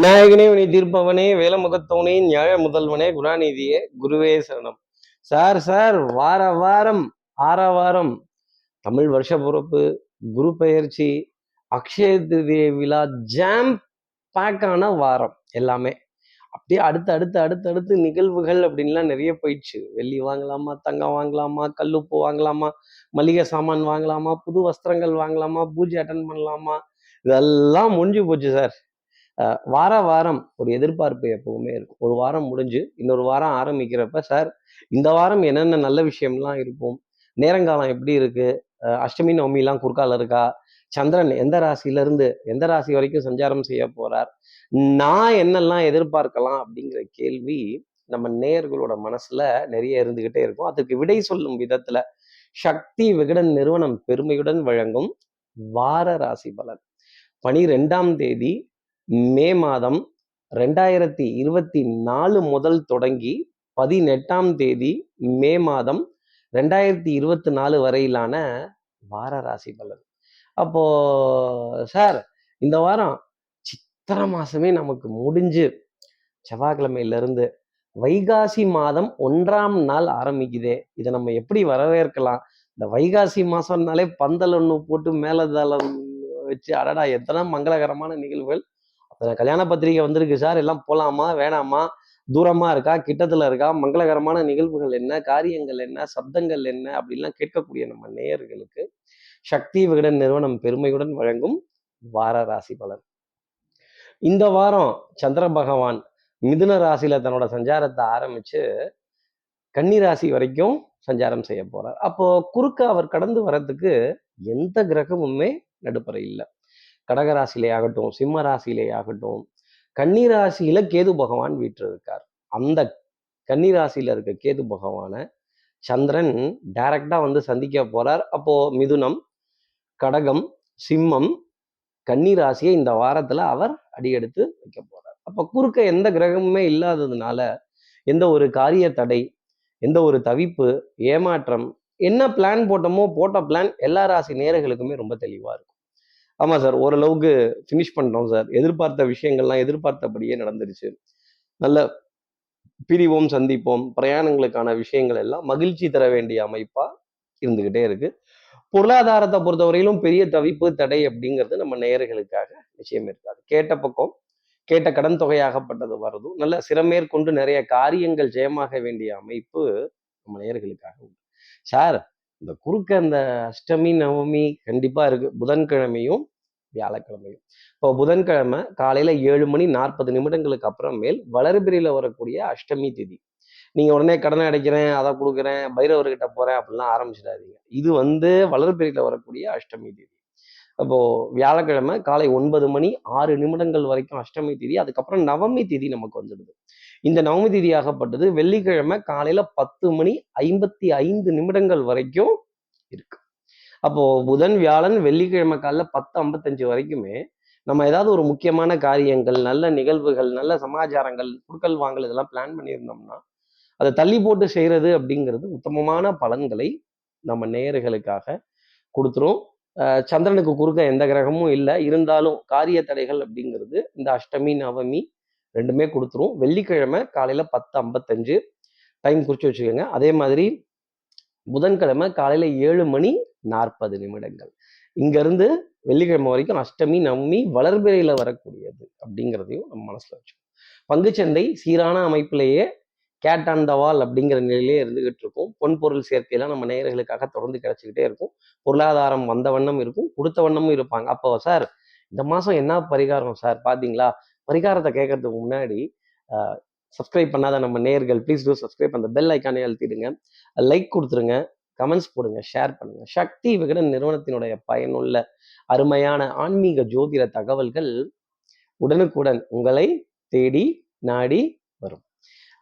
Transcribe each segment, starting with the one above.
விநாயகனே வினை தீர்ப்பவனே வேலமுகத்தவனே ஞாழ முதல்வனே குணாநிதியே குருவே சரணம். சார் சார் வார வாரம் ஆற வாரம். தமிழ் வருஷ பொறுப்பு குரு பெயர்ச்சி அக்ஷய திருதிய விழா ஜாம் பேக்கான வாரம் எல்லாமே. அப்படியே அடுத்து அடுத்து அடுத்து அடுத்து நிகழ்வுகள் அப்படின்லாம் நிறைய போயிடுச்சு. வெள்ளி வாங்கலாமா தங்கம் வாங்கலாமா கல்லுப்பு வாங்கலாமா மளிகை சாமான் வாங்கலாமா புது வஸ்திரங்கள் வாங்கலாமா பூஜை அட்டன் பண்ணலாமா இதெல்லாம் முடிஞ்சு போச்சு சார். வார வாரம் ஒரு எதிர்பார்ப்பு எப்பவுமே இருக்கும். ஒரு வாரம் முடிஞ்சு இன்னொரு வாரம் ஆரம்பிக்கிறப்ப சார் இந்த வாரம் என்னென்ன நல்ல விஷயம்லாம் இருக்கும்? நேரங்காலம் எப்படி இருக்கு? அஷ்டமி நவமிலாம் குறுக்கால இருக்கா? சந்திரன் எந்த ராசியிலிருந்து எந்த ராசி வரைக்கும் சஞ்சாரம் செய்ய போறார்? நான் என்னெல்லாம் எதிர்பார்க்கலாம்? அப்படிங்கிற கேள்வி நம்ம நேயர்களோட மனசுல நிறைய இருந்துகிட்டே இருக்கும். அதுக்கு விடை சொல்லும் விதத்துல சக்தி விகடன் நிறுவனம் பெருமையுடன் வழங்கும் வார ராசி பலன். பனிரெண்டாம் தேதி மே மாதம் ரெண்டாயிரத்தி இருபத்தி நாலு முதல் தொடங்கி பதினெட்டாம் தேதி மே மாதம் ரெண்டாயிரத்தி இருபத்தி நாலு வரையிலான வார ராசி பலன். அப்போ சார் இந்த வாரம் சித்திரை மாசமே நமக்கு முடிஞ்சு. செவ்வாய்க்கிழமையிலிருந்து வைகாசி மாதம் ஒன்றாம் நாள் ஆரம்பிக்குதே. இதை நம்ம எப்படி வரவேற்கலாம்? இந்த வைகாசி மாசம்னாலே பந்தல் ஒன்று போட்டு மேலதளம் வச்சு அடடா எத்தனை மங்களகரமான நிகழ்வுகள். கல்யாண பத்திரிகை வந்திருக்கு சார். எல்லாம் போலாமா? வேணாமா? தூரமா இருக்கா? கிட்டத்துல இருக்கா? மங்களகரமான நிகழ்வுகள் என்ன? காரியங்கள் என்ன? சப்தங்கள் என்ன? அப்படின்லாம் கேட்கக்கூடிய நம்ம நேயர்களுக்கு சக்தி விகடன் நிறுவனம் பெருமையுடன் வழங்கும் வார ராசி பலன். இந்த வாரம் சந்திர பகவான் மிதுன ராசியில தன்னோட சஞ்சாரத்தை ஆரம்பிச்சு கன்னி ராசி வரைக்கும் சஞ்சாரம் செய்ய போறார். அப்போ குறுக்க அவர் கடந்து வர்றதுக்கு எந்த கிரகமுமே நடுப்பறை இல்லை. கடகராசிலே ஆகட்டும் சிம்ம ராசியிலே ஆகட்டும் கன்னிராசியில கேது பகவான் வீற்றிருக்கார். அந்த கன்னிராசியில இருக்க கேது பகவான சந்திரன் டைரக்டா வந்து சந்திக்க போறார். அப்போ மிதுனம் கடகம் சிம்மம் கன்னிராசியை இந்த வாரத்துல அவர் அடியெடுத்து வைக்க போறார். அப்ப குறுக்க எந்த கிரகமுமே இல்லாததுனால எந்த ஒரு காரிய தடை எந்த ஒரு தவிப்பு ஏமாற்றம் என்ன பிளான் போட்டோமோ போட்ட பிளான் எல்லா ராசி நேர்களுக்குமே ரொம்ப தெளிவா இருக்கும். ஆமா சார் ஓரளவுக்கு ஃபினிஷ் பண்ணிட்டோம் சார். எதிர்பார்த்த விஷயங்கள்லாம் எதிர்பார்த்தபடியே நடந்துருச்சு. நல்ல பிரிவோம் சந்திப்போம். பிரயாணங்களுக்கான விஷயங்கள் எல்லாம் மகிழ்ச்சி தர வேண்டிய அமைப்பா இருந்துகிட்டே இருக்கு. பொருளாதாரத்தை பொறுத்தவரையிலும் பெரிய தவிப்பு தடை அப்படிங்கிறது நம்ம நேயர்களுக்காக நிச்சயம் இருக்காது. கேட்ட பக்கம் கேட்ட கடன் தொகையாகப்பட்டது வர்றதும் நல்ல சிறமேற்கொண்டு நிறைய காரியங்கள் ஜெயமாக வேண்டிய அமைப்பு நம்ம நேயர்களுக்காக உண்டு. சார் இந்த குறுக்க அந்த அஷ்டமி நவமி கண்டிப்பா இருக்கு. புதன்கிழமையும் வியாழக்கிழமையும் இப்போ புதன்கிழமை காலையில ஏழு மணி நாற்பது நிமிடங்களுக்கு அப்புறமேல் வளர்பிரியில வரக்கூடிய அஷ்டமி திதி. நீங்க உடனே கடனை அடைக்கிறேன் அதை கொடுக்குறேன் பைரவர்கிட்ட போறேன் அப்படிலாம் ஆரம்பிச்சிடாதீங்க. இது வந்து வளர்பிரியில வரக்கூடிய அஷ்டமி திதி. அப்போ வியாழக்கிழமை காலை ஒன்பது மணி ஆறு நிமிடங்கள் வரைக்கும் அஷ்டமி திதி. அதுக்கப்புறம் நவமி திதி நமக்கு வந்துடுது. இந்த நவமி திதியாகப்பட்டது வெள்ளிக்கிழமை காலையில பத்து மணி ஐம்பத்தி ஐந்து நிமிடங்கள் வரைக்கும் இருக்கு. அப்போ புதன் வியாழன் வெள்ளிக்கிழமை காலைல பத்து ஐம்பத்தஞ்சு வரைக்குமே நம்ம ஏதாவது ஒரு முக்கியமான காரியங்கள் நல்ல நிகழ்வுகள் நல்ல சமாச்சாரங்கள் குடுக்கல் வாங்கல் இதெல்லாம் பிளான் பண்ணியிருந்தோம்னா அதை தள்ளி போட்டு செய்கிறது அப்படிங்கிறது உத்தமமான பலன்களை நம்ம நேயர்களுக்காக கொடுத்துரும். சந்திரனுக்கு குறுக்க எந்த கிரகமும் இல்லை. இருந்தாலும் காரிய தடைகள் அப்படிங்கிறது இந்த அஷ்டமி நவமி ரெண்டுமே கொடுத்துரும். வெள்ளிக்கிழமை காலையில் பத்து ஐம்பத்தஞ்சு. டைம் குறித்து வச்சுக்கோங்க. அதே மாதிரி புதன்கிழமை காலையில ஏழு மணி நாற்பது நிமிடங்கள். இங்கேருந்து வெள்ளிக்கிழமை வரைக்கும் அஷ்டமி நவமி வளர்பிறையில வரக்கூடியது அப்படிங்கிறதையும் நம்ம மனசுல வச்சுக்கணும். பங்குச்சந்தை சீரான அமைப்பிலேயே கேட் ஆன் த வால் அப்படிங்கிற நிலையிலே இருந்துகிட்டு இருக்கும். பொன்பொருள் சேர்க்கையெல்லாம் நம்ம நேயர்களுக்காக தொடர்ந்து கிடைச்சிக்கிட்டே இருக்கும். பொருளாதாரம் வந்த வண்ணம் இருக்கும். கொடுத்த வண்ணமும் இருப்பாங்க. அப்போ சார் இந்த மாசம் என்ன பரிகாரம் சார்? பாத்தீங்களா? பரிகாரத்தை கேட்கறதுக்கு முன்னாடி சப்ஸ்கிரைப் பண்ணாத நம்ம நேர்கள் ப்ளீஸ் டூ சப்ஸ்கிரைப் அந்த பெல் ஐக்கானே அழுத்திடுங்க. லைக் கொடுத்துருங்க கமெண்ட்ஸ் போடுங்க ஷேர் பண்ணுங்க. சக்தி விகடன் நிறுவனத்தினுடைய பயனுள்ள அருமையான ஆன்மீக ஜோதிட தகவல்கள் உடனுக்குடன் உங்களை தேடி நாடி வரும்.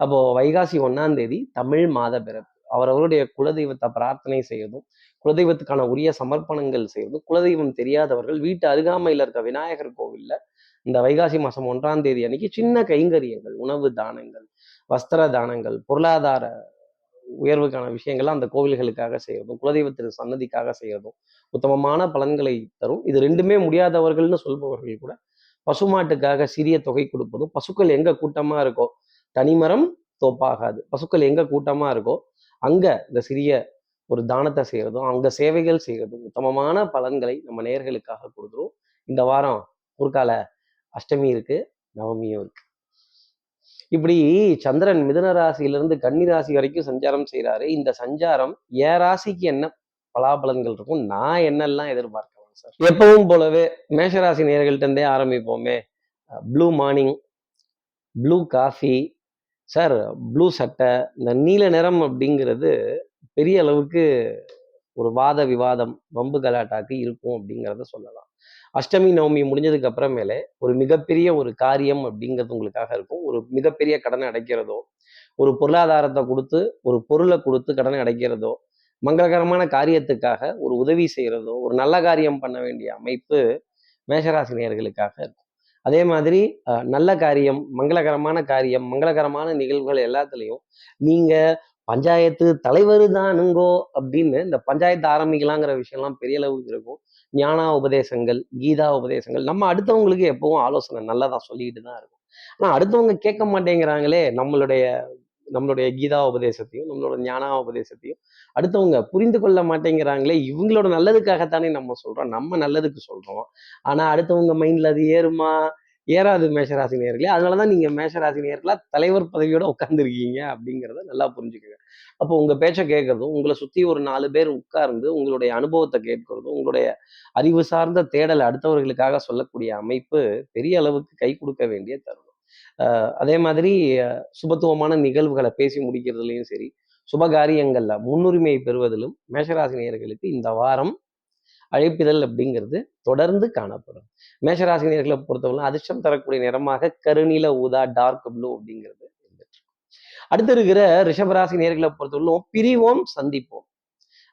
அப்போ வைகாசி ஒன்னாம் தேதி தமிழ் மாத பிறப்பு. அவரவருடைய குலதெய்வத்தை பிரார்த்தனை செய்யறதும் குலதெய்வத்துக்கான உரிய சமர்ப்பணங்கள் செய்யறதும் குலதெய்வம் தெரியாதவர்கள் வீட்டு அருகாமையில் இருக்க விநாயகர் கோவில்ல இந்த வைகாசி மாதம் ஒன்றாம் தேதி அன்னைக்கு சின்ன கைங்கரியங்கள் உணவு தானங்கள் வஸ்திர தானங்கள் பொருளாதார உயர்வுக்கான விஷயங்கள்லாம் அந்த கோவில்களுக்காக செய்யறதும் குலதெய்வத்திற்கு சன்னதிக்காக செய்யறதும் உத்தமமான பலன்களை தரும். இது ரெண்டுமே முடியாதவர்கள்னு சொல்பவர்கள் கூட பசுமாட்டுக்காக சிறிய தொகை கொடுப்பதும் பசுக்கள் எங்க கூட்டமா இருக்கோ தனிமரம் தோப்பாகாது. பசுக்கள் எங்க கூட்டமா இருக்கோ அங்க இந்த சிறிய ஒரு தானத்தை செய்யறதும் அங்க சேவைகள் செய்யறதும் உத்தமமான பலன்களை நம்ம நேர்களுக்காக கொடுத்துரும். இந்த வாரம் குறுக்கால அஷ்டமி இருக்கு நவமியும் இருக்கு. இப்படி சந்திரன் மிதன ராசியிலிருந்து கன்னி ராசி வரைக்கும் சஞ்சாரம் செய்கிறாரு இந்த சஞ்சாரம் என் ராசிக்கு என்ன பலாபலன்கள் இருக்கும் நான் என்னெல்லாம் எதிர்பார்க்கலாம் சார்? எப்பவும் போலவே மேஷராசி நேர்கள்ட்டே ஆரம்பிப்போமே. Blue morning blue coffee sir blue சட்டை இந்த நீல நிறம் அப்படிங்கிறது பெரிய அளவுக்கு ஒரு வாத விவாதம் வம்பு கலாட்டாக்கு இருக்கும் அப்படிங்கிறத சொல்லலாம். அஷ்டமி நவமி முடிஞ்சதுக்கு அப்புறமேலே ஒரு மிகப்பெரிய ஒரு காரியம் அப்படிங்கிறது உங்களுக்காக இருக்கும். ஒரு மிகப்பெரிய கடனை அடைக்கிறதோ ஒரு பொருளாதாரத்தை கொடுத்து ஒரு பொருளை கொடுத்து கடனை அடைக்கிறதோ மங்களகரமான காரியத்துக்காக ஒரு உதவி செய்கிறதோ ஒரு நல்ல காரியம் பண்ண வேண்டிய அமைப்பு மேஷராசினியர்களுக்காக இருக்கும். அதே மாதிரி நல்ல காரியம் மங்களகரமான காரியம் மங்களகரமான நிகழ்வுகள் எல்லாத்துலேயும் நீங்கள் பஞ்சாயத்து தலைவர் தானுங்கோ அப்படின்னு இந்த பஞ்சாயத்து ஆரம்பிக்கலாங்கிற விஷயம்லாம் பெரிய அளவுக்கு இருக்கும். ஞானா உபதேசங்கள் கீதா உபதேசங்கள் நம்ம அடுத்தவங்களுக்கு எப்பவும் ஆலோசனை நல்லதா சொல்லிட்டு தான் இருக்கும். ஆனால் அடுத்தவங்க கேட்க மாட்டேங்கிறாங்களே நம்மளுடைய நம்மளுடைய கீதா உபதேசத்தையும் நம்மளோட ஞானா உபதேசத்தையும் அடுத்தவங்க புரிந்து கொள்ள மாட்டேங்கிறாங்களே இவங்களோட நல்லதுக்காகத்தானே நம்ம சொல்றோம் நம்ம நல்லதுக்கு சொல்றோம். ஆனா அடுத்தவங்க மைண்ட்ல அது ஏறுமா? ஏறாது மேஷராசி நேர்களே அதனாலதான் நீங்க மேஷராசி நேர்களாக தலைவர் பதவியோட உட்காந்துருக்கீங்க அப்படிங்கிறத நல்லா புரிஞ்சுக்கோங்க. அப்போ உங்க பேச்சை கேட்கறதும் உங்களை சுத்தி ஒரு நாலு பேர் உட்கார்ந்து உங்களுடைய அனுபவத்தை கேட்கறதும் உங்களுடைய அறிவு சார்ந்த தேடலை அடுத்தவர்களுக்காக சொல்லக்கூடிய அமைப்பு பெரிய அளவுக்கு கை கொடுக்க வேண்டிய தருணம். ஆஹ் அதே மாதிரி சுபத்துவமான நிகழ்வுகளை பேசி முடிக்கிறதுலையும் சரி சுபகாரியங்கள்ல முன்னுரிமை பெறுவதிலும் மேஷராசி நேயர்களுக்கு இந்த வாரம் அழைப்பிதழ் அப்படிங்கிறது தொடர்ந்து காணப்படும். மேஷராசி பொறுத்தவரை அதிர்ஷ்டம் தரக்கூடிய நிறமாக கருநீல ஊதா டார்க் ப்ளூ அப்படிங்கிறது அடுத்து இருக்கிற ரிஷபராசி நேர்களை பொறுத்தவரையிலும் பிரிவோம் சந்திப்போம்.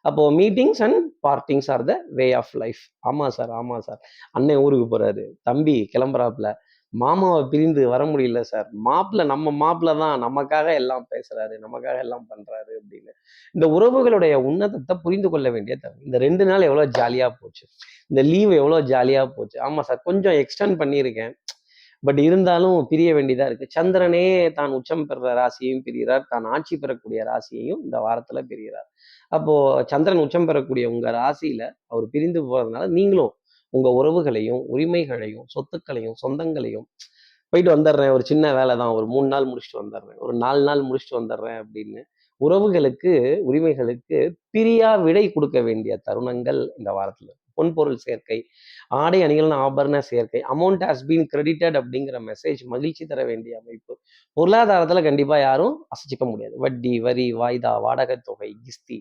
அப்போ meetings and partings are the way of life ஆமா சார் ஆமா சார். அண்ணன் ஊருக்கு போறாரு தம்பி கிளம்புறாப்புல. மாமாவை பிரிந்து வர முடியல சார். மாப்பிள்ள நம்ம மாப்பிள்ள தான் நமக்காக எல்லாம் பேசுறாரு நமக்காக எல்லாம் பண்றாரு அப்படின்னு. இந்த உறவுகளுடைய உன்னதத்தை புரிந்து கொள்ள வேண்டிய தருணம் இந்த ரெண்டு நாள் எவ்வளோ ஜாலியா போச்சு. இந்த லீவ் எவ்வளோ ஜாலியா போச்சு. ஆமா சார் கொஞ்சம் எக்ஸ்டெண்ட் பண்ணியிருக்கேன். பட் இருந்தாலும் பிரிய வேண்டியதா இருக்கு. சந்திரனே தான் உச்சம் பெறுற ராசியையும் பிரிகிறார். தான் ஆட்சி பெறக்கூடிய ராசியையும் இந்த வாரத்துல பிரிகிறார். அப்போ சந்திரன் உச்சம் பெறக்கூடிய உங்க ராசியில் அவர் பிரிந்து போறதுனால நீங்களும் உங்க உறவுகளையும் உரிமைகளையும் சொத்துக்களையும் சொந்தங்களையும் போயிட்டு வந்துடுறேன். ஒரு சின்ன வேலை தான் ஒரு மூணு நாள் முடிச்சுட்டு வந்துடுறேன். ஒரு நாலு நாள் முடிச்சுட்டு வந்துடுறேன் அப்படின்னு உறவுகளுக்கு உரிமைகளுக்கு பிரியா விடை கொடுக்க வேண்டிய தருணங்கள் இந்த வாரத்தில். பொன்பொருள் சேர்க்கை ஆடை அணிகள்னு ஆபரண சேர்க்கை அமௌண்ட் ஹாஸ் பீன் கிரெடிட்டட் அப்படிங்கிற மெசேஜ் மகிழ்ச்சி தர வேண்டிய அமைப்பு. பொருளாதாரத்தில் கண்டிப்பாக யாரும் அசைச்சிக்க முடியாது. வட்டி வரி வாய்தா வாடகை தொகை கிஸ்தி.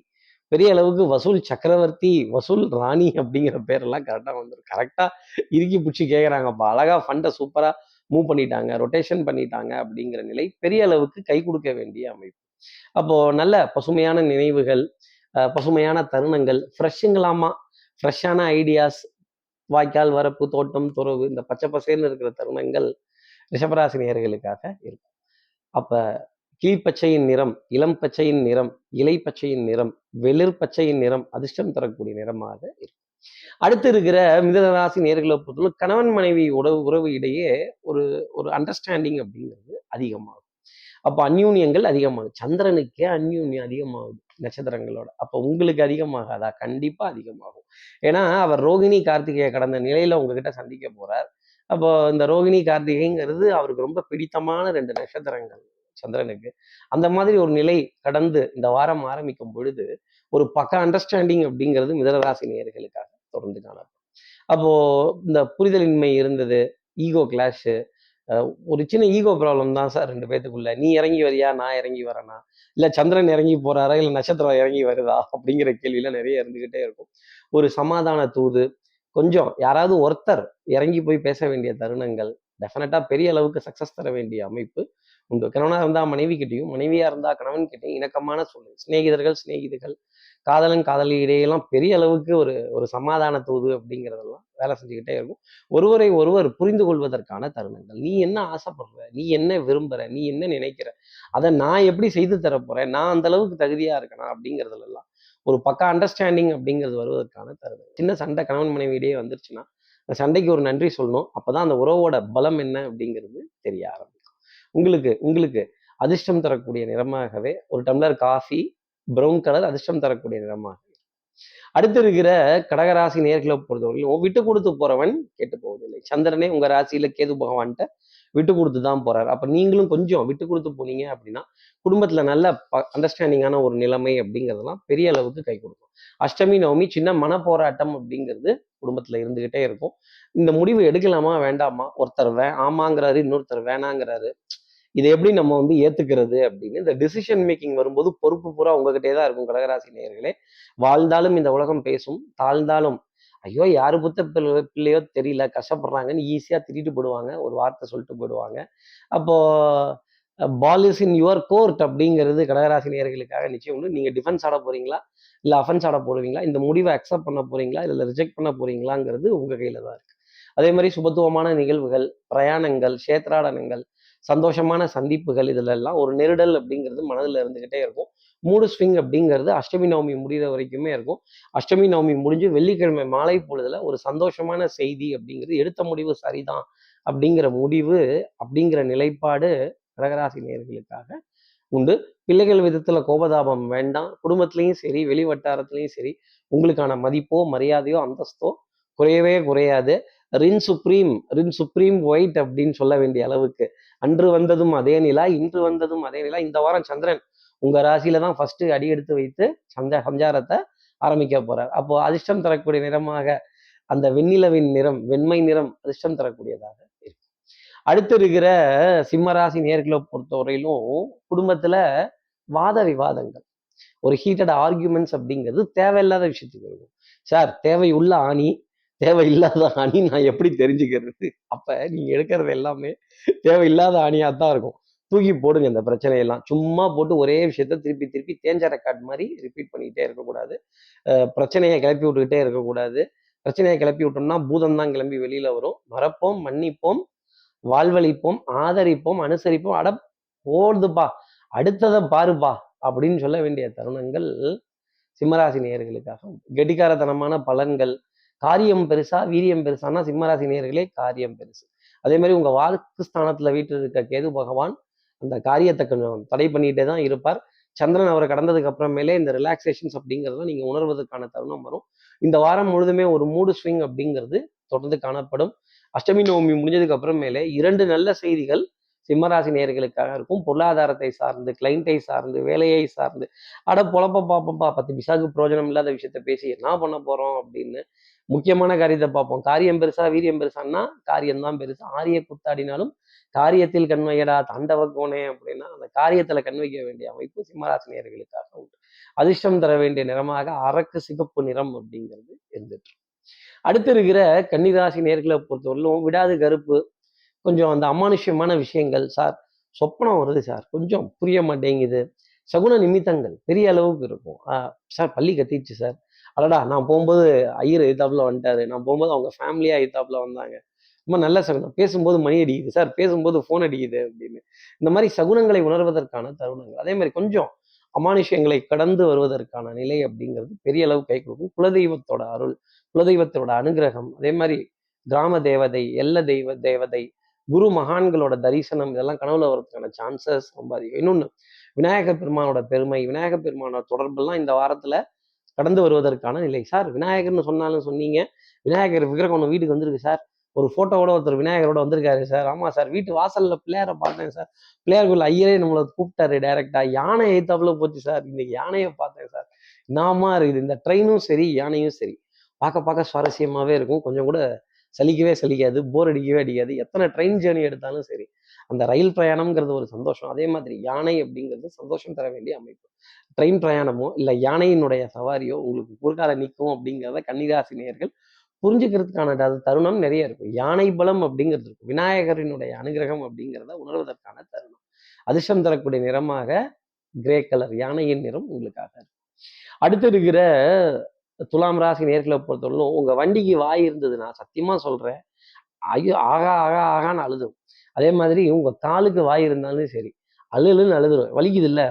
பெரிய அளவுக்கு வசூல் சக்கரவர்த்தி வசூல் ராணி அப்படிங்கிற பேரெல்லாம் கரெக்டாக வந்துடும் கரெக்டாக இறுக்கி பிடிச்சி கேட்குறாங்கப்பா அழகா ஃபண்டை சூப்பராக மூவ் பண்ணிட்டாங்க ரொட்டேஷன் பண்ணிட்டாங்க அப்படிங்கிற நிலை பெரிய அளவுக்கு கை கொடுக்க வேண்டிய அமைப்பு. அப்போ நல்ல பசுமையான நினைவுகள் பசுமையான தருணங்கள் ஃப்ரெஷ்ஷுங்களாமா ஃப்ரெஷ்ஷான ஐடியாஸ் வாய்க்கால் வரப்பு தோட்டம் துறவு இந்த பச்சை பசேல்னு இருக்கிற தருணங்கள் ரிஷபராசி நேர்களுக்காக இருக்கும். அப்ப கீழ்ப்பச்சையின் நிறம் இளம் பச்சையின் நிறம் இலை பச்சையின் நிறம் வெளிர் பச்சையின் நிறம் அதிர்ஷ்டம் தரக்கூடிய நிறமாக இருக்கும். அடுத்து இருக்கிற மிதனராசி நேர்களை பொறுத்தவரை கணவன் மனைவி உறவு உறவு இடையே ஒரு ஒரு அண்டர்ஸ்டாண்டிங் அப்படிங்கிறது அதிகமாகும். அப்போ அந்யூன்யங்கள் அதிகமாகும் சந்திரனுக்கே அந்யூன்யம் அதிகமாகுது நட்சத்திரங்களோட. அப்போ உங்களுக்கு அதிகமாகாதா? கண்டிப்பாக அதிகமாகும். ஏன்னா அவர் ரோகிணி கார்த்திகையை கடந்த நிலையில் உங்ககிட்ட சந்திக்க போகிறார் அப்போ இந்த ரோகிணி கார்த்திகைங்கிறது அவருக்கு ரொம்ப பிடித்தமான ரெண்டு நட்சத்திரங்கள் சந்திரனுக்கு. அந்த மாதிரி ஒரு நிலை கடந்து இந்த வாரம் ஆரம்பிக்கும் பொழுது ஒரு பக்க அண்டர்ஸ்டாண்டிங் அப்படிங்கிறது மிதரராசி நேர்களுக்காக தொடர்ந்து காணப்படும். அப்போ இந்த புரிதலின்மை இருந்தது ஈகோ கிளாஷு ஒரு சின்ன ஈகோ ப்ராப்ளம் தான் சார் ரெண்டு பேத்துக்குள்ள. நீ இறங்கி வரியா? நான் இறங்கி வரேனா? இல்ல சந்திரன் இறங்கி போறாரா? இல்ல நட்சத்திரம் இறங்கி வருதா? அப்படிங்கிற கேள்வியில நிறைய இருந்துகிட்டே இருக்கும். ஒரு சமாதான தூது கொஞ்சம் யாராவது ஒருத்தர் இறங்கி போய் பேச வேண்டிய தருணங்கள் டெஃபினட்டா பெரிய அளவுக்கு சக்சஸ் தர வேண்டிய அமைப்பு உண்டு. கணவனா இருந்தா மனைவி கிட்டையும் மனைவியா இருந்தா கணவன் கிட்டையும் இணக்கமான சூழ்நிலை சிநேகிதர்கள் சிநேகிதிகள் காதலன் காதலி இடையெல்லாம் பெரிய அளவுக்கு ஒரு ஒரு சமாதான தூது அப்படிங்கிறதெல்லாம் வேலை செஞ்சுக்கிட்டே இருக்கும். ஒருவரை ஒருவர் புரிந்து கொள்வதற்கான தருணங்கள். நீ என்ன ஆசைப்படுற? நீ என்ன விரும்புகிற நீ என்ன நினைக்கிற? அதை நான் எப்படி செய்து தரப்போகிறேன் நான் அந்த அளவுக்கு தகுதியாக இருக்கணும் அப்படிங்கிறதுலாம் ஒரு பக்கா அண்டர்ஸ்டாண்டிங் அப்படிங்கிறது வருவதற்கான தருணம். சின்ன சண்டை கணவன் மனைவியிடையே வந்துருச்சுன்னா சண்டைக்கு ஒரு நன்றி சொல்லணும். அப்போதான் அந்த உறவோட பலம் என்ன அப்படிங்கிறது தெரிய ஆரம்பிக்கும். உங்களுக்கு உங்களுக்கு அதிர்ஷ்டம் தரக்கூடிய நிறமாகவே ஒரு டம்ளர் காஃபி ப்ரௌன் கலர் அதிர்ஷ்டம் தரக்கூடிய நிறமாக அடுத்து இருக்கிற கடகராசி நேர்களை பொறுத்தவரையிலும் விட்டு கொடுத்து போறவன் கேட்டு போவதில்லை. சந்திரனே உங்க ராசியில கேது பகவான்கிட்ட விட்டு கொடுத்து தான் போறாரு. அப்ப நீங்களும் கொஞ்சம் விட்டு கொடுத்து போனீங்க அப்படின்னா குடும்பத்துல நல்ல அண்டர்ஸ்டாண்டிங்கான ஒரு நிலைமை அப்படிங்கிறதெல்லாம் பெரிய அளவுக்கு கை கொடுக்கும். அஷ்டமி நவமி சின்ன மன போராட்டம் அப்படிங்கிறது குடும்பத்துல இருந்துகிட்டே இருக்கும். இந்த முடிவு எடுக்கலாமா வேண்டாமா? ஒருத்தர் வே ஆமாங்கிறாரு இன்னொருத்தர் வேணாங்கிறாரு. இதை எப்படி நம்ம வந்து ஏத்துக்கிறது அப்படின்னு இந்த டிசிஷன் மேக்கிங் வரும்போது பொறுப்பு பூரா உங்ககிட்டே தான் இருக்கும் கடகராசி நேயர்களே. வாழ்ந்தாலும் இந்த உலகம் பேசும் தாழ்ந்தாலும் ஐயோ யாரு புத்த பிள்ளை பிள்ளையோ தெரியல கஷ்டப்படுறாங்கன்னு ஈஸியா திட்டிட்டு போடுவாங்க ஒரு வார்த்தை சொல்லிட்டு போயிடுவாங்க. அப்போ ball is in your court அப்படிங்கிறது கடகராசி நேர்களுக்காக நிச்சயம் உண்டு. நீங்க டிஃபென்ஸ் ஆட போறீங்களா? இல்ல அஃபென்ஸ் ஆட போடுவீங்களா? இந்த முடிவை அக்செப்ட் பண்ண போறீங்களா? இல்ல ரிஜெக்ட் பண்ண போறீங்களாங்கிறது உங்க கையில தான் இருக்கு. அதே மாதிரி சுபத்துவமான நிகழ்வுகள் பிரயாணங்கள் சேத்ராடனங்கள் சந்தோஷமான சந்திப்புகள் இதிலெல்லாம் ஒரு நெருடல் அப்படிங்கிறது மனதில் இருந்துக்கிட்டே இருக்கும். மூடு ஸ்விங் அப்படிங்கிறது அஷ்டமி நவமி முடிகிற வரைக்குமே இருக்கும். அஷ்டமி நவமி முடிஞ்சு வெள்ளிக்கிழமை மாலை பொழுதுல ஒரு சந்தோஷமான செய்தி அப்படிங்கிறது எடுத்த முடிவு சரிதான் அப்படிங்கிற முடிவு அப்படிங்கிற நிலைப்பாடு கடகராசி நேர்களுக்காக உண்டு. பிள்ளைகள் விதத்துல கோபதாபம் வேண்டாம். குடும்பத்திலையும் சரி வெளி வட்டாரத்திலையும் சரி உங்களுக்கான மதிப்போ மரியாதையோ அந்தஸ்தோ குறையவே குறையாது. Rin supreme Rin supreme white அப்படின்னு சொல்ல வேண்டிய அளவுக்கு. அன்று வந்ததும் அதே நிலா இன்று வந்ததும் அதே நிலா. இந்த வாரம் சந்திரன் உங்க ராசியில தான் ஃபர்ஸ்ட் அடி எடுத்து வைத்து சந்த சஞ்சாரத்தை ஆரம்பிக்க போறார். அப்போ அதிர்ஷ்டம் தரக்கூடிய நிறமாக அந்த வெண்ணிலவின் நிறம் வெண்மை நிறம் அதிர்ஷ்டம் தரக்கூடியதாக இருக்கும். அடுத்து இருக்கிற சிம்மராசி நேர்களை பொறுத்தவரையிலும் குடும்பத்துல வாத விவாதங்கள். ஒரு ஹீட்டட் ஆர்கியூமெண்ட்ஸ் அப்படிங்கிறது தேவையில்லாத விஷயத்துக்கு இருக்கும். சார் உள்ள ஆணி தேவையில்லாத அணி நான் எப்படி தெரிஞ்சுக்கிறது? அப்ப நீங்க எடுக்கிறது எல்லாமே தேவையில்லாத அணியா தான் இருக்கும். தூக்கி போடுங்க இந்த பிரச்சனையெல்லாம். சும்மா போட்டு ஒரே விஷயத்த திருப்பி திருப்பி தேஞ்ச ரெக்கார்ட் மாதிரி ரிப்பீட் பண்ணிக்கிட்டே இருக்கக்கூடாது. பிரச்சனையை கிளப்பி விட்டுக்கிட்டே இருக்கக்கூடாது. பிரச்சனையை கிளப்பி விட்டோம்னா பூதம் தான் கிளம்பி வெளியில வரும். மறப்போம் மன்னிப்போம் வாழ்வழிப்போம் ஆதரிப்போம் அனுசரிப்போம். அட போடுதுப்பா. அடுத்ததை பாருப்பா. அப்படின்னு சொல்ல வேண்டிய தருணங்கள் சிம்மராசி நேயர்களுக்காக கெட்டிக்காரத்தனமான பலன்கள் காரியம் பெருசா வீரியம் பெருசானா சிம்மராசி நேர்களே காரியம் பெருசு. அதே மாதிரி உங்க வாக்கு ஸ்தானத்துல வீட்டில் இருக்க கேது பகவான் அந்த காரியத்தை கொஞ்சம் தடை பண்ணிட்டே தான் இருப்பார். சந்திரன் அவரை கடந்ததுக்கு அப்புறமேலே இந்த ரிலாக்ஸேஷன்ஸ் அப்படிங்கிறத நீங்க உணர்வதற்கான தருணம் வரும். இந்த வாரம் முழுதுமே ஒரு மூடு ஸ்விங் அப்படிங்கிறது தொடர்ந்து காணப்படும். அஷ்டமி நவமி முடிஞ்சதுக்கு அப்புறமேலே இரண்டு நல்ல செய்திகள் சிம்மராசி நேர்களுக்காக இருக்கும். பொருளாதாரத்தை சார்ந்து கிளைண்ட்டை சார்ந்து வேலையை சார்ந்து. அட பொழப்ப பாப்பப்பா பத்து பிசாக்கு பிரயோஜனம் இல்லாத விஷயத்த பேசி என்ன பண்ண போறோம் அப்படின்னு முக்கியமான காரியத்தை பார்ப்போம். காரியம் பெருசா வீரியம் பெருசான்னா காரியம் தான் பெருசா. ஆரிய குத்தாடினாலும் காரியத்தில் கண்வையடா தாண்டவ கோணே அப்படின்னா அந்த காரியத்துல கண் வைக்க வேண்டிய அமைப்பு சிம்மராசினியர்களுக்காக உண்டு. அதிர்ஷ்டம் தர வேண்டிய நிறமாக அரக்கு சிகப்பு நிறம் அப்படிங்கிறது இருந்துட்டு அடுத்து இருக்கிற கன்னிராசி நேர்களை பொறுத்தவரையிலும் விடாது கருப்பு. கொஞ்சம் அந்த அமானுஷ்யமான விஷயங்கள் சார். சொப்பனம் வருது சார். கொஞ்சம் புரிய மாட்டேங்குது. சகுன நிமித்தங்கள் பெரிய அளவுக்கு இருக்கும். சார் பள்ளி கத்திடுச்சு சார். அடடா நான் போகும்போது ஐயர் எதிர்த்தாப்புல வந்துட்டாரு. நான் போகும்போது அவங்க ஃபேமிலியாக எதிர்த்தாப்புல வந்தாங்க. ரொம்ப நல்ல சகுனம் பேசும்போது மணி அடிக்குது. சார் பேசும்போது ஃபோன் அடிக்குது அப்படின்னு. இந்த மாதிரி சகுனங்களை உணர்வதற்கான தருணங்கள். அதே மாதிரி கொஞ்சம் அமானுஷ்யங்களை கடந்து வருவதற்கான நிலை அப்படிங்கிறது பெரிய அளவு கை கொடுக்கும். குலதெய்வத்தோட அருள் குலதெய்வத்தோட அனுகிரகம் அதே மாதிரி கிராம தேவதை எல்ல தெய்வ தேவதை குரு மகான்களோட தரிசனம் இதெல்லாம் கனவுல வர்றதுக்கான சான்சஸ் ரொம்ப அதிகம். இன்னொன்று விநாயகர் பெருமானோட பெருமை விநாயகர் பெருமானோட தொடர்பெல்லாம் இந்த வாரத்துல கடந்து வருவதற்கான நிலை. சார் விநாயகர்னு சொன்னாலும் சொன்னீங்க. விநாயகர் விக்கிரகம் ஒன்று வீட்டுக்கு வந்திருக்கு சார். ஒரு ஃபோட்டோவோட ஒருத்தர் விநாயகரோட வந்திருக்காரு சார். ஆமாம் சார். வீட்டு வாசலில் பிள்ளையாரை பார்த்தேன் சார். பிள்ளையாருக்குள்ள ஐயரே நம்மளை கூப்பிட்டாரு டைரக்டா யானை ஏத்தாப்புல போச்சு சார். இன்னைக்கு யானையை பார்த்தேன் சார். நாமா இருக்குது. இந்த ட்ரெயினும் சரி யானையும் சரி. பார்க்க பார்க்க சுவாரஸ்யமாகவே இருக்கும். கொஞ்சம் கூட சலிக்கவே சலிக்காது போர் அடிக்கவே அடிக்காது. எத்தனை ட்ரெயின் ஜேர்னி எடுத்தாலும் சரி அந்த ரயில் பிரயாணம்ங்கிறது ஒரு சந்தோஷம். அதே மாதிரி யானை அப்படிங்கிறது சந்தோஷம் தர வேண்டிய அமைப்பு. ட்ரெயின் பிரயாணமோ இல்லை யானையினுடைய சவாரியோ உங்களுக்கு குறுக்கால நிற்கும் அப்படிங்கிறத கன்னிராசி புரிஞ்சுக்கிறதுக்கான தருணம் நிறைய இருக்கும். யானை பலம் அப்படிங்கிறது இருக்கும். விநாயகரினுடைய அனுகிரகம் அப்படிங்கிறத உணர்வதற்கான தருணம். அதிர்ஷ்டம் தரக்கூடிய நிறமாக கிரே கலர் யானையின் நிறம் உங்களுக்காக இருக்கும். அடுத்து இருக்கிற துலாம் ராசி நேர்களை பொறுத்தவரைக்கும் உங்கள் வண்டிக்கு வாய் இருந்தது நான் சத்தியமாக சொல்கிறேன் ஐயோ ஆகா ஆகா ஆகான்னு அழுதும். அதே மாதிரி உங்கள் காலுக்கு வாய் இருந்தாலும் சரி அழுலுன்னு அழுதுரும். வலிக்குது இல்லை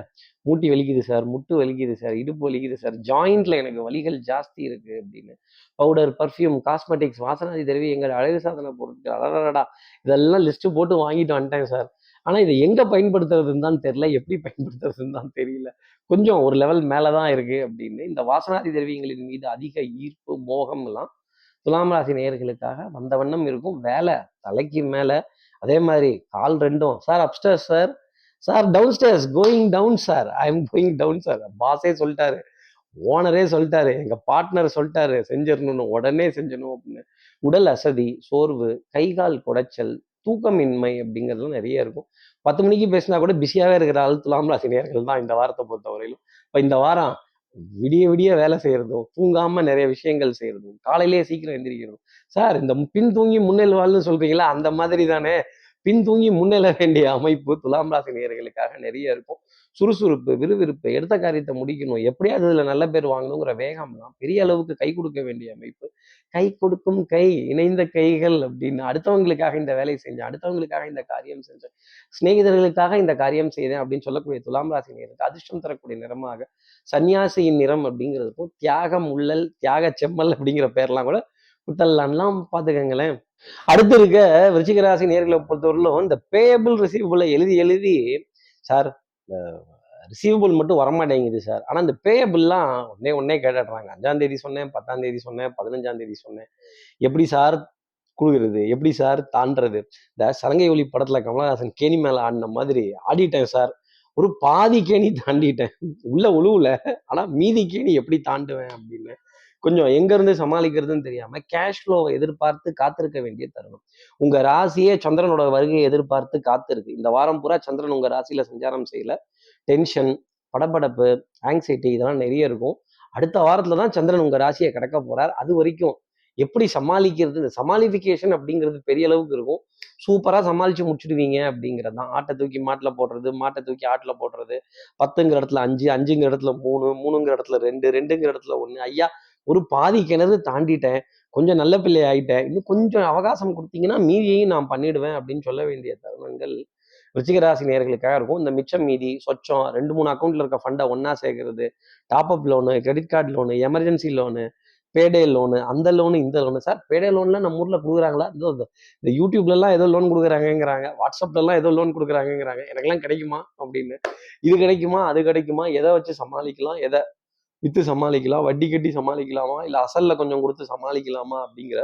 மூட்டி வலிக்குது சார் முட்டு வலிக்குது சார் இடுப்பு வலிக்குது சார் ஜாயிண்ட்ல எனக்கு வலிகள் ஜாஸ்தி இருக்கு அப்படின்னு. பவுடர் பர்ஃப்யூம் காஸ்மெட்டிக்ஸ் வாசனாதி திரவியங்கள் அழகு சாதன பொருட்கள் அடடடா இதெல்லாம் லிஸ்ட் போட்டு வாங்கிட்டு வந்துட்டேன் சார் ஆனால் இதை எங்கே பயன்படுத்துறதுன்னு தான் தெரியல. எப்படி பயன்படுத்துறதுன்னு தான் தெரியல. கொஞ்சம் ஒரு லெவல் மேலே தான் இருக்குது அப்படின்னு. இந்த வாசனாதி திரவியங்களின் மீது அதிக ஈர்ப்பு மோகம் எல்லாம் துலாம் ராசி நேயர்களுக்காக வந்த வண்ணம் இருக்கும். வேலை தலைக்கு மேலே. அதே மாதிரி கால் ரெண்டும். Sir upstairs sir sir downstairs going down sir I am going down sir பாஸே சொல்லிட்டாரு. ஓனரே சொல்லிட்டாரு. எங்கள் பார்ட்னர் சொல்லிட்டாரு. செஞ்சிடணும்னு உடனே செஞ்சணும் அப்படின்னு. உடல் அசதி சோர்வு கை கால் குடைச்சல் தூக்கமின்மை அப்படிங்கிறதுலாம் நிறைய இருக்கும். பத்து மணிக்கு பேசினா கூட பிஸியாகவே இருக்கிற ஆள் துலாம் ராசி நேர்கள் தான் இந்த வாரத்தை பொறுத்தவரையிலும். இப்போ இந்த வாரம் விடிய விடிய வேலை செய்யறதும் தூங்காம நிறைய விஷயங்கள் செய்யறதும் காலையிலேயே சீக்கிரம் எந்திரிக்கிறதும். சார் இந்த பின் தூங்கி முன்னேல் வாழ்னு சொல்றீங்களா? அந்த மாதிரி தானே. பின் தூங்கி முன்னேற வேண்டிய அமைப்பு துலாம் ராசி நேர்களுக்காக நிறைய இருக்கும். சுறுசுறுப்பு விறுவிறுப்பு எடுத்த காரியத்தை முடிக்கணும். எப்படியாவது இதுல நல்ல பேர் வாங்கணுங்கிற வேகம்லாம் பெரிய அளவுக்கு கை கொடுக்க வேண்டிய அமைப்பு. கை கொடுக்கும் கை இணைந்த கைகள் அப்படின்னு அடுத்தவங்களுக்காக இந்த வேலையை செஞ்சேன் அடுத்தவங்களுக்காக இந்த காரியம் செஞ்சேன் சிநேகிதர்களுக்காக இந்த காரியம் செய்தேன் அப்படின்னு சொல்லக்கூடிய துலாம் ராசி நேருக்கு அதிர்ஷ்டம் தரக்கூடிய நிறமாக சன்னியாசியின் நிறம் அப்படிங்கிறதுக்கும் தியாகம் உள்ளல் தியாக செம்மல் அப்படிங்கிற பேர்லாம் கூட விட்டல்லாம்லாம் பார்த்துக்கங்களேன். அடுத்து இருக்க விருச்சிக ராசி நேர்களை பொறுத்தவரையிலும் இந்த பேபிள் ரிசீவபிளை எழுதி எழுதி சார் ரிசீவபிள் மட்டும் வரமாட்டேங்குது சார் ஆனால் இந்த பேயபிள்லாம் ஒன்னே ஒன்னே கேட்டுடுறாங்க. அஞ்சாம் தேதி சொன்னேன் பத்தாம் தேதி சொன்னேன் பதினஞ்சாம் தேதி சொன்னேன். எப்படி சார் கொடுக்குறது? எப்படி சார் தாண்டுறது? இந்த சலங்கை ஒளி படத்துல கமலஹாசன் கேணி மேல ஆடின மாதிரி ஆடிட்டேன் சார் ஒரு பாதி கேணி தாண்டிட்டேன். உள்ள உழுவுல ஆனா மீதி கேணி எப்படி தாண்டுவேன் அப்படின்னு கொஞ்சம் எங்கேருந்து சமாளிக்கிறதுன்னு தெரியாமல் கேஷ் ஃப்ளோவை எதிர்பார்த்து காத்திருக்க வேண்டிய தருணம். உங்கள் ராசியே சந்திரனோட வருகையை எதிர்பார்த்து காத்திருக்கு. இந்த வாரம் பூரா சந்திரன் உங்கள் ராசியில் சஞ்சாரம் செய்யல. டென்ஷன் படப்படப்பு ஆங்ஸைட்டி இதெல்லாம் நிறைய இருக்கும். அடுத்த வாரத்தில் தான் சந்திரன் உங்கள் ராசியை கடக்க போகிறார் அது வரைக்கும் எப்படி சமாளிக்கிறது? இந்த சமாளிஃபிகேஷன் அப்படிங்கிறது பெரிய அளவுக்கு இருக்கும். சூப்பராக சமாளித்து முடிச்சிடுவீங்க அப்படிங்கிறது தான். ஆட்டை தூக்கி மாட்டில் போடுறது மாட்டை தூக்கி ஆட்டில் போடுறது. பத்துங்கிற இடத்துல அஞ்சு அஞ்சுங்கிற இடத்துல மூணு மூணுங்கிற இடத்துல ரெண்டு ரெண்டுங்கிற இடத்துல ஒன்று ஐயா ஒரு பாதி கிணறு தாண்டிட்டேன். கொஞ்சம் நல்ல பிள்ளை ஆயிட்டேன். இன்னும் கொஞ்சம் அவகாசம் கொடுத்தீங்கன்னா மீதியையும் நான் பண்ணிடுவேன் அப்படின்னு சொல்ல வேண்டிய தருணங்கள் ரிச்சிகராசி நேர்களுக்காக இருக்கும். இந்த மிச்சம் மீதி சொச்சம் ரெண்டு மூணு அக்கௌண்ட்ல இருக்க ஃபண்டை ஒன்னா சேர்க்கறது top up loan credit card loan emergency loan payday loan அந்த லோனு இந்த லோனு சார் பேடே லோன்லாம் நம்ம ஊரில் கொடுக்குறாங்களா? இதோ இந்த யூடியூப்லலாம் ஏதோ லோன் கொடுக்குறாங்கிறாங்க வாட்ஸ்அப்லலாம் ஏதோ லோன் கொடுக்குறாங்கிறாங்க எனக்கெல்லாம் கிடைக்குமா? அப்படின்னு. இது கிடைக்குமா? அது கிடைக்குமா? எதை வச்சு சமாளிக்கலாம்? எதை வித்து சமாளிக்கலாம் வட்டி கட்டி சமாளிக்கலாமா இல்ல அசல்ல கொஞ்சம் கொடுத்து சமாளிக்கலாமா அப்படிங்கிற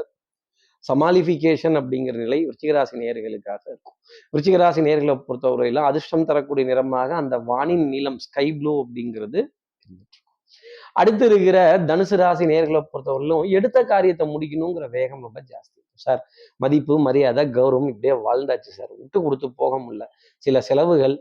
சமாளிஃபிகேஷன் அப்படிங்கிற நிலை விருச்சிகராசி நேர்களுக்காக இருக்கும். விருச்சிகராசி நேர்களை பொறுத்தவரையில அதிர்ஷ்டம் தரக்கூடிய நிறமாக அந்த வானின் நீளம் ஸ்கை ப்ளூ அப்படிங்கிறது அடுத்து இருக்கிற தனுசு ராசி நேர்களை பொறுத்தவரையிலும் எடுத்த காரியத்தை முடிக்கணுங்கிற வேகம் ரொம்ப ஜாஸ்தி சார் மதிப்பு மரியாதை கௌரவம் இப்படியே வாழ்ந்தாச்சு சார். விட்டு கொடுத்து போக முடியல. சில செலவுகள்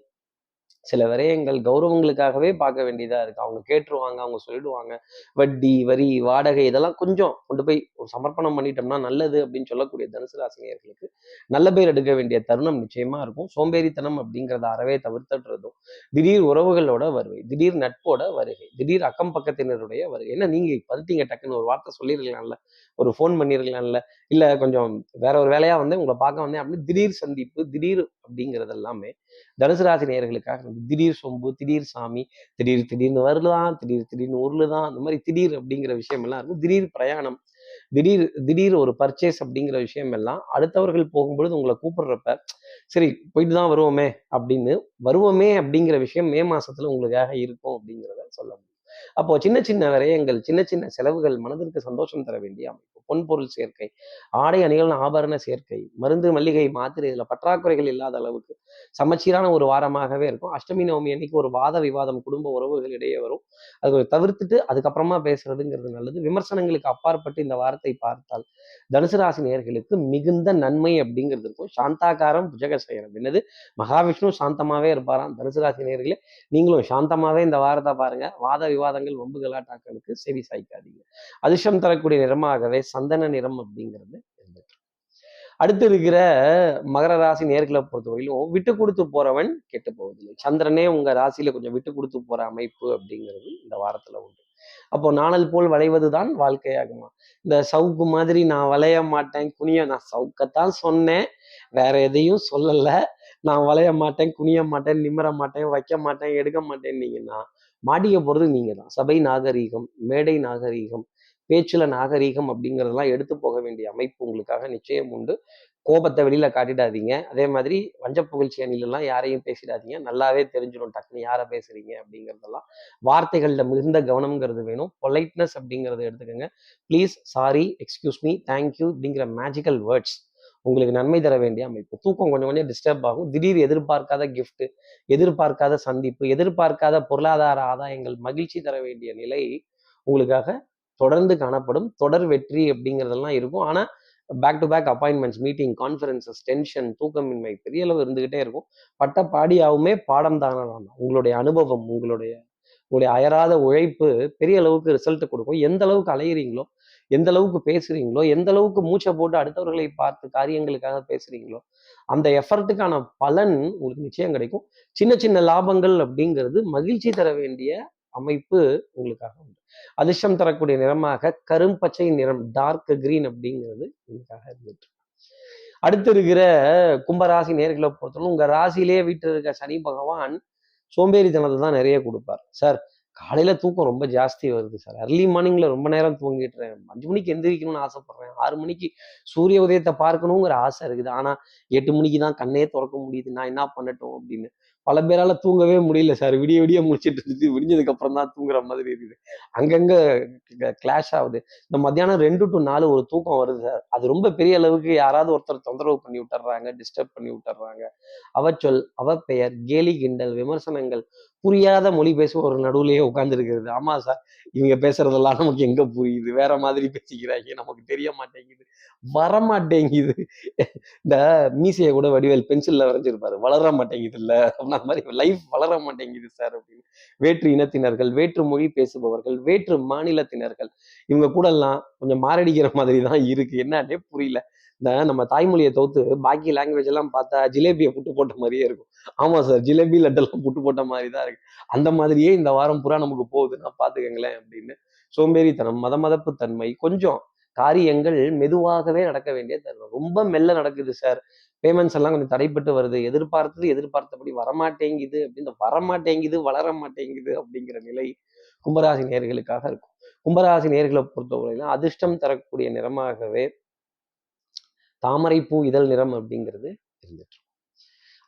சில விரயங்கள் கௌரவங்களுக்காகவே பார்க்க வேண்டியதா இருக்கு. அவங்க கேட்டுருவாங்க அவங்க சொல்லிடுவாங்க. வட்டி வரி வாடகை இதெல்லாம் கொஞ்சம் கொண்டு போய் ஒரு சமர்ப்பணம் பண்ணிட்டோம்னா நல்லது அப்படின்னு சொல்லக்கூடிய தனுசு ராசினியர்களுக்கு நல்ல பேர் எடுக்க வேண்டிய தருணம் நிச்சயமா இருக்கும். சோம்பேறித்தனம் அப்படிங்கிறத அறவே தவிர்த்துடுறதும் திடீர் உறவுகளோட வருகை திடீர் நட்போட வருகை திடீர் அக்கம் பக்கத்தினருடைய வருகை. என்ன நீங்க வந்துட்டீங்க டக்குன்னு ஒரு வார்த்தை சொல்லியிருக்கலாம்ல ஒரு ஃபோன் பண்ணியிருக்கலாம்ல இல்லை கொஞ்சம் வேற ஒரு வேலையா வந்து உங்களை பார்க்க வந்தேன் அப்படின்னு திடீர் சந்திப்பு திடீர் அப்படிங்கிறது எல்லாமே தனுசு ராசி நேர்களுக்காக திடீர் சொம்பு திடீர் சாமி திடீர் திடீர்னு வருதான் திடீர் திடீர்னு உருளுதான் அந்த மாதிரி திடீர் அப்படிங்கிற விஷயம் எல்லாம் இருக்கும். திடீர் பிரயாணம் திடீர் திடீர் ஒரு பர்ச்சேஸ் அப்படிங்கிற விஷயம் எல்லாம் அடுத்தவர்கள் போகும்பொழுது உங்களை கூப்பிடுறப்ப சரி போயிட்டு தான் வருவோமே அப்படின்னு வருவோமே அப்படிங்கிற விஷயம் மே மாசத்துல உங்களுக்காக இருக்கும் அப்படிங்கிறத சொல்ல முடியும். அப்போ சின்ன சின்ன விரயங்கள் சின்ன சின்ன செலவுகள் மனதிற்கு சந்தோஷம் தர வேண்டிய அமைப்பு. பொன்பொருள் சேர்க்கை ஆடை அணிகள் ஆபரண சேர்க்கை மருந்து மல்லிகை மாத்திரை இதுல பற்றாக்குறைகள் இல்லாத அளவுக்கு சமச்சீரான ஒரு வாரமாகவே இருக்கும். அஷ்டமி நவமி அன்னைக்கு ஒரு வாத விவாதம் குடும்ப உறவுகள் இடையே வரும். அது தவிர்த்துட்டு அதுக்கப்புறமா பேசுறதுங்கிறது நல்லது. விமர்சனங்களுக்கு அப்பாற்பட்டு இந்த வாரத்தை பார்த்தால் தனுசு ராசி நேர்களுக்கு மிகுந்த நன்மை அப்படிங்கிறது இருக்கும். சாந்தாகாரம் புஜகசயனம் என்னது? மகாவிஷ்ணு சாந்தமாவே இருப்பாராம். தனுசு ராசி நேர்களே நீங்களும் சாந்தமாவே இந்த வாரத்தை பாருங்க. வாத விவாதங்கள் வம்பு கலாட்டாக்களுக்கு செவி சாய்க்காதீங்க. அதிர்ஷ்டம் தரக்கூடிய நிறமாகவே சந்தன நிறம் அப்படிங்கிறது அடுத்து இருக்கிற மகர ராசி நேர்களை பொறுத்தவரையிலும் விட்டு கொடுத்து போறவன் கெட்டு போவதில்லை. சந்திரனே உங்க ராசியில கொஞ்சம் விட்டு கொடுத்து போற அமைப்பு அப்படிங்கிறது இந்த வாரத்துல உண்டு. அப்போ நாணல் போல் வளைவதுதான் வாழ்க்கையாகுமா? இந்த சவுக்கு மாதிரி நான் வளைய மாட்டேன் குனிய நான் சவுக்கத்தான் சொன்னேன். வேற எதையும் சொல்லல. நான் வளைய மாட்டேன் குனிய மாட்டேன் நிமிர மாட்டேன் வைக்க மாட்டேன் எடுக்க மாட்டேன்னீங்கன்னா மாட்டிக்க போறது நீங்க தான் சபை நாகரீகம் மேடை நாகரீகம் பேச்சுல நாகரீகம் அப்படிங்கிறதெல்லாம் எடுத்து போக வேண்டிய அமைப்பு உங்களுக்காக நிச்சயம் உண்டு. கோபத்தை வெளியில் காட்டிடாதீங்க. அதே மாதிரி வஞ்ச புகழ்ச்சி அணிலெல்லாம் யாரையும் பேசிடாதீங்க. நல்லாவே தெரிஞ்சிடும் டக்குன்னு யாரை பேசுறீங்க அப்படிங்கிறதெல்லாம். வார்த்தைகளில் மிகுந்த கவனம்ங்கிறது வேணும். பொலைட்னஸ் அப்படிங்கிறத எடுத்துக்கோங்க. Please sorry excuse me thank you அப்படிங்கிற மேஜிக்கல் வேர்ட்ஸ் உங்களுக்கு நன்மை தர வேண்டிய அமைப்பு. தூக்கம் கொஞ்சம் கொஞ்சம் டிஸ்டர்ப் ஆகும். திடீர் எதிர்பார்க்காத கிஃப்ட் எதிர்பார்க்காத சந்திப்பு எதிர்பார்க்காத பொருளாதார ஆதாயங்கள் மகிழ்ச்சி தர வேண்டிய நிலை உங்களுக்காக தொடர்ந்து காணப்படும் தொடர் வெற்றி அப்படிங்கிறதெல்லாம் இருக்கும். ஆனால் back to back appointments meeting conferences tension தூக்கமின்மை பெரிய அளவு இருந்துகிட்டே இருக்கும். பட்ட பாடியாகவுமே பாடம் தானே உங்களுடைய அனுபவம் உங்களுடைய உங்களுடைய அயராத உழைப்பு பெரிய அளவுக்கு ரிசல்ட் கொடுக்கும். எந்த அளவுக்கு அலையிறீங்களோ எந்த அளவுக்கு பேசுறீங்களோ எந்த அளவுக்கு மூச்சை போட்டு அடுத்தவர்களை பார்த்து காரியங்களுக்காக பேசுறீங்களோ அந்த எஃபர்ட்டுக்கான பலன் உங்களுக்கு நிச்சயம் கிடைக்கும். சின்ன சின்ன லாபங்கள் அப்படிங்கிறது மகிழ்ச்சி தர வேண்டிய அமைப்பு உங்களுக்காக உண்டு. அதிர்ஷ்டம் தரக்கூடிய நிறமாக கரும்பச்சை நிறம் டார்க் கிரீன் அப்படிங்கிறது உங்களுக்காக இருந்துட்டு அடுத்து இருக்கிற கும்பராசி நேர்களை பொறுத்தவரை உங்க ராசியிலேயே வீட்டில் இருக்க சனி பகவான் சோம்பேறித்தனத்தை தான் நிறைய கொடுப்பார். சார் காலையில தூக்கம் ரொம்ப ஜாஸ்தி வருது சார் அர்லி மார்னிங்ல ரொம்ப நேரம் தூங்கிட்டுறேன் அஞ்சு மணிக்கு எந்திரிக்கணும்னு ஆசைப்படுறேன். ஆறு மணிக்கு சூரிய உதயத்தை பார்க்கணுங்கிற ஆசை இருக்குது. ஆனா எட்டு மணிக்கு தான் கண்ணே திறக்க முடியுது. நான் என்ன பண்ணட்டும் அப்படின்னு பல பேரால தூங்கவே முடியல சார். விடிய விடிய முடிச்சிட்டு இருந்துச்சு விடிஞ்சதுக்கு அப்புறம் தான் தூங்குற மாதிரி இருக்குது. அங்கங்க கிளாஷ் ஆகுது. இந்த மத்தியானம் ரெண்டு டு நாலு ஒரு தூக்கம் வருது சார். அது ரொம்ப பெரிய அளவுக்கு யாராவது ஒருத்தர் தொந்தரவு பண்ணி விட்டுறாங்க டிஸ்டர்ப் பண்ணி விட்டுறாங்க. அவச்சொல் அவ பெயர் கேலி கிண்டல் விமர்சனங்கள் புரியாத மொழி பேசுவோர் நடுவுலயே உட்கார்ந்துருக்கிறது. ஆமா சார் இவங்க பேசுறதெல்லாம் நமக்கு எங்க புரியுது? வேற மாதிரி பேசிக்கிறாங்க நமக்கு தெரிய மாட்டேங்குது. வர மாட்டேங்குது இந்த மீசையை கூட வடிவேல் பென்சில்ல வரைஞ்சிருப்பாரு. வளர மாட்டேங்குது இல்ல அந்த மாதிரி லைஃப் வளர மாட்டேங்குது சார் அப்படின்னு. வேற்று இனத்தினர்கள் வேற்று மொழி பேசுபவர்கள் வேற்று மாநிலத்தினர்கள் இவங்க கூட எல்லாம் கொஞ்சம் மாரடிக்கிற மாதிரி தான் இருக்கு. என்னன்னே புரியல. இந்த நம்ம தாய்மொழியை தவிர்த்து பாக்கி லாங்குவேஜ் எல்லாம் பார்த்தா ஜிலேபியை புட்டு போட்ட மாதிரியே இருக்கும். ஆமா சார் ஜிலேபி லட்டெல்லாம் புட்டு போட்ட மாதிரி தான் இருக்கு. அந்த மாதிரியே இந்த வாரம் பூரா நமக்கு போகுதுன்னா பாத்துக்கங்களேன் அப்படின்னு சோம்பேறித்தனம் மத மதப்பு தன்மை கொஞ்சம் காரியங்கள் மெதுவாகவே நடக்க வேண்டிய தருணம். ரொம்ப மெல்ல நடக்குது சார் பேமெண்ட்ஸ் எல்லாம் கொஞ்சம் தடைப்பட்டு வருது. எதிர்பார்த்தது எதிர்பார்த்தபடி வரமாட்டேங்குது அப்படின்னு வரமாட்டேங்குது வளர மாட்டேங்குது அப்படிங்கிற நிலை கும்பராசி நேர்களுக்காக இருக்கும். கும்பராசி நேர்களை பொறுத்தவரையிலும் அதிர்ஷ்டம் தரக்கூடிய நிறமாகவே தாமரை பூ இதழ் நிறம் அப்படிங்கிறது இருந்துட்டு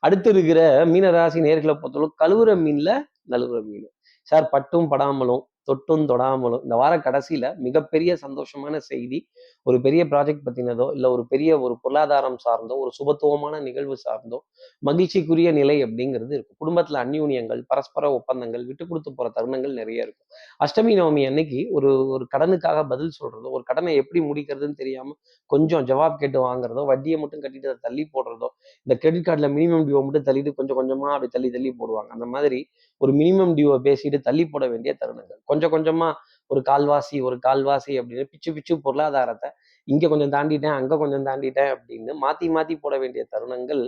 அடுத்து இருக்கிற மீனராசி நேர்களை பொறுத்தளவு கழுவுற மீன்ல நழுவுற மீன். சார் பட்டும் படாமலும் தொட்டும் தொடாமலும். இந்த வார கடைசியில மிகப்பெரிய சந்தோஷமான செய்தி ஒரு பெரிய ப்ராஜெக்ட் பத்தினதோ இல்ல ஒரு பெரிய ஒரு பொருளாதாரம் சார்ந்தோ ஒரு சுபத்துவமான நிகழ்வு சார்ந்தோ மகிழ்ச்சிக்குரிய நிலை அப்படிங்கிறது இருக்கும். குடும்பத்துல அந்யூன்யங்கள் பரஸ்பர ஒப்பந்தங்கள் விட்டு கொடுத்து போற தருணங்கள் நிறைய இருக்கும். அஷ்டமி நவமி அன்னைக்கு ஒரு ஒரு கடனுக்காக பதில் சொல்றதோ ஒரு கடனை எப்படி முடிக்கிறதுன்னு தெரியாம கொஞ்சம் ஜவாப் கேட்டு வாங்குறதோ வட்டியை மட்டும் கட்டிட்டு அதை தள்ளி போடுறதோ இந்த கிரெடிட் கார்டுல மினிமம் டியூவை மட்டும் தள்ளிட்டு கொஞ்சம் கொஞ்சமா அப்படி தள்ளி தள்ளி போடுவாங்க. அந்த மாதிரி ஒரு மினிமம் டியூவை பேசிட்டு தள்ளி போட வேண்டிய தருணங்கள். கொஞ்சம் கொஞ்சமா ஒரு கால்வாசி ஒரு கால்வாசி அப்படின்னு பிச்சு பிச்சு பொருளாதாரத்தை இங்க கொஞ்சம் தாண்டிட்டேன் அங்க கொஞ்சம் தாண்டிட்டேன் அப்படின்னு மாத்தி மாத்தி போட வேண்டிய தருணங்கள்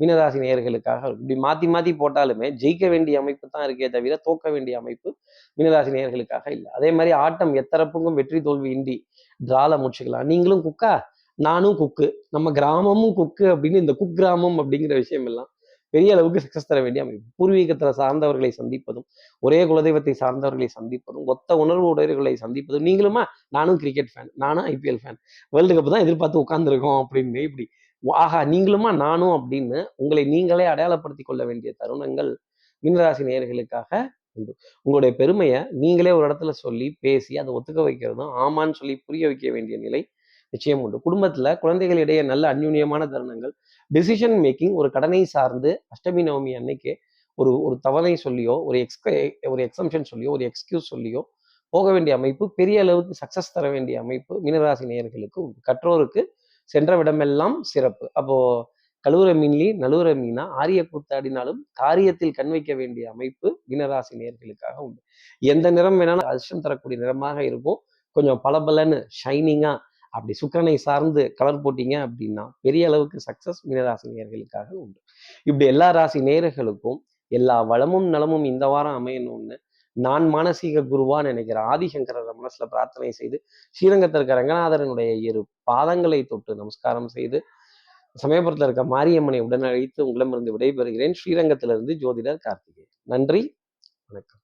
மீனராசி நேயர்களுக்காக இருக்கும். இப்படி மாத்தி மாத்தி போட்டாலுமே ஜெயிக்க வேண்டிய அமைப்பு தான் இருக்கே தவிர தோக்க வேண்டிய அமைப்பு மீனராசி நேயர்களுக்காக இல்லை. அதே மாதிரி ஆட்டம் எத்தரப்புக்கும் வெற்றி தோல்வி இன்றி டிரால முடிச்சுக்கலாம். நீங்களும் குக்கா நானும் குக்கு நம்ம கிராமமும் குக்கு அப்படின்னு இந்த குக் கிராமம் அப்படிங்கிற விஷயம் எல்லாம் பெரிய அளவுக்கு சக்சஸ் தர வேண்டிய அமைப்பு. பூர்வீகத்தில் சார்ந்தவர்களை சந்திப்பதும் ஒரே குலதெய்வத்தை சார்ந்தவர்களை சந்திப்பதும் ஒத்த உணர்வு உடையவர்களை சந்திப்பதும் நீங்களுமா? நானும் கிரிக்கெட் ஃபேன் நானும் ஐபிஎல் ஃபேன் வேர்ல்டு கப் தான் எதிர்பார்த்து உட்காந்துருக்கோம் அப்படின்னு இப்படி. ஆஹா நீங்களுமா? நானும் அப்படின்னு உங்களை நீங்களே அடையாளப்படுத்திக் கொள்ள வேண்டிய தருணங்கள் மீனராசி நேயர்களுக்காக உண்டு. உங்களுடைய பெருமையை நீங்களே ஒரு இடத்துல சொல்லி பேசி அதை ஒத்துக்க வைக்கிறதும் ஆமான்னு சொல்லி புரிய வைக்க வேண்டிய நிலை நிச்சயம் உண்டு. குடும்பத்துல குழந்தைகளிடையே நல்ல அந்யுன்யமான தருணங்கள் டெசிஷன் மேக்கிங் ஒரு கடனை சார்ந்து அஷ்டமி நவமி அன்னைக்கு ஒரு ஒரு தவணை சொல்லியோ ஒரு எக்ஸ்க ஒரு எக்ஸம்ஷன் சொல்லியோ ஒரு எக்ஸ்கியூஸ் சொல்லியோ போக வேண்டிய அமைப்பு பெரிய அளவுக்கு சக்சஸ் தர வேண்டிய அமைப்பு மீனராசி நேயர்களுக்கு கற்றோருக்கு சென்ற விடமெல்லாம் சிறப்பு. அப்போ கழுவுற மீன்லி நழுவுற மீனா ஆரிய கூத்தாடினாலும் காரியத்தில் கண் வைக்க வேண்டிய அமைப்பு மீனராசி நேர்களுக்காக உண்டு. எந்த நிறம் வேணாலும் அதிர்ஷ்டம் தரக்கூடிய நிறமாக இருக்கும். கொஞ்சம் பளபலன்னு ஷைனிங்காக அப்படி சுக்கரனை சார்ந்து கலர் போட்டீங்க அப்படின்னா பெரிய அளவுக்கு சக்சஸ் மீனராசி நேர்களுக்காக உண்டு. இப்படி எல்லா ராசி நேர்களுக்கும் எல்லா வளமும் நலமும் இந்த வாரம் அமையணும்னு நான் மானசீக குருவா நினைக்கிற ஆதிசங்கரரை மனசுல பிரார்த்தனை செய்து ஸ்ரீரங்கத்தில் இருக்க ரங்கநாதரனுடைய இரு பாதங்களை தொட்டு நமஸ்காரம் செய்து சமயபுரத்தில் இருக்க மாரியம்மனை உடனழைத்து உங்களிடமிருந்து விடைபெறுகிறேன். ஸ்ரீரங்கத்திலிருந்து ஜோதிடர் கார்த்திகேயன். நன்றி வணக்கம்.